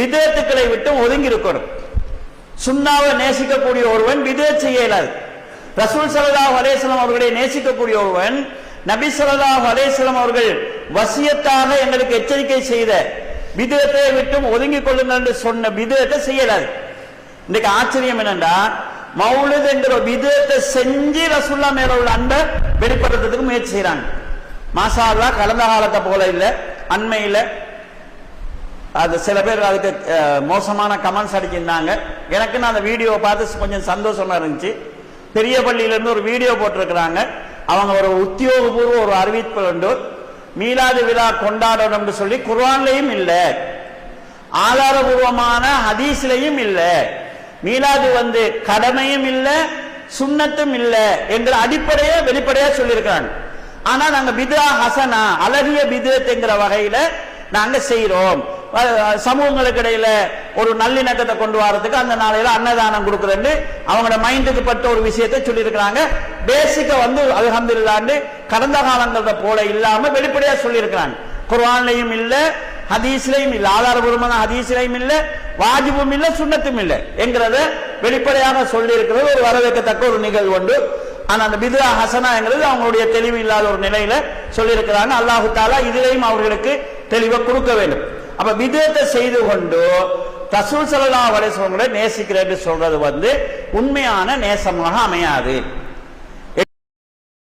விதத்துக்களை விட்டு ஒதுங்கி இருக்கணும் சுண்ணாவை நேசிக்கக்கூடிய ஒருவன் விதத் செய்ய இயலாது. ரசூல் ஸல்லல்லாஹு அலைஹி அவர்களை நேசிக்கக்கூடிய ஒருவன் நபி ஸல்லல்லாஹு அலைஹி அவர்கள் வசியத்தாக எங்களுக்கு எச்சரிக்கை செய்த விதத்தை விட்டும் ஒதுங்கிக் கொள்ளுங்கள் என்று சொன்ன விதத்தை செய்யலாது. இன்னைக்கு ஆச்சரியம் என்னன்னா மௌலித் என்கிற விதத்தை செஞ்சு ரசுல்லா மேல உள்ள அன்பை வெளிப்படுத்துறதுக்கு முயற்சி செய்யறாங்க மாஷா கடந்த காலத்தை போல இல்லை அண்மையில் அது சில பேர் அதுக்கு மோசமான கமெண்ட்ஸ் அடிச்சிருந்தாங்க. எனக்கு நான் அந்த வீடியோவை பார்த்து கொஞ்சம் சந்தோஷமா இருந்துச்சு. பெரிய பள்ளியிலேருந்து ஒரு வீடியோ போட்டிருக்கிறாங்க. அவங்க ஒரு உத்தியோகபூர்வ ஒரு அறிவிப்பு உண்டு. மீலாது விழா கொண்டாடணும்னு சொல்லி குர்வான்லையும் இல்லை. ஆதாரபூர்வமான ஹதீஸ்லையும் இல்லை. மீலாது வந்து கடமையும் இல்லை சுண்ணத்தும் இல்லை என்ற அடிப்படையை வெளிப்படையா சொல்லியிருக்கிறாங்க. ஆனா நாங்க பிதா ஹசனா அழகிய பிதத்துங்கிற வகையில நாங்க செய்யறோம் சமூகங்களுக்கு இடையில ஒரு நல்லிணக்கத்தை கொண்டு வரதுக்கு அந்த நாளையில அன்னதானம் கொடுக்குறேன்னு அவங்களோட மைண்டுக்கு பட்ட ஒரு விஷயத்தை சொல்லியிருக்கிறாங்க. பேசிக்கா வந்து அல்ஹம்துலில்லாஹ்னு கடந்த காலங்களை போல இல்லாம வெளிப்படையா சொல்லியிருக்கிறாங்க. குர்வான்லையும் இல்ல ஹதீஸ்லையும் இல்ல ஆதாரபூர்வமான ஹதீஸ்லையும் இல்ல வாஜிபும் இல்ல சுண்ணத்தும் இல்ல என்கிறத வெளிப்படையாக சொல்லி இருக்கிறது ஒரு வரவேற்கத்தக்க ஒரு நிகழ்வு உண்டு. ஆனா அந்த பிதுரா ஹசனாங்கிறது அவங்களுடைய தெளிவு இல்லாத ஒரு நிலையில சொல்லியிருக்கிறாங்க. அல்லாஹு தாலா இதுலையும் அவர்களுக்கு தெளிவை கொடுக்க வேண்டும். அப்ப விதத்தை செய்து கொண்டு ரசூல் ஸல்லல்லாஹு அலைஹி நேசிக்கிறேன் நேசிக்கிறேன்னு சொல்றது வந்து உண்மையான நேசமாக அமையாது.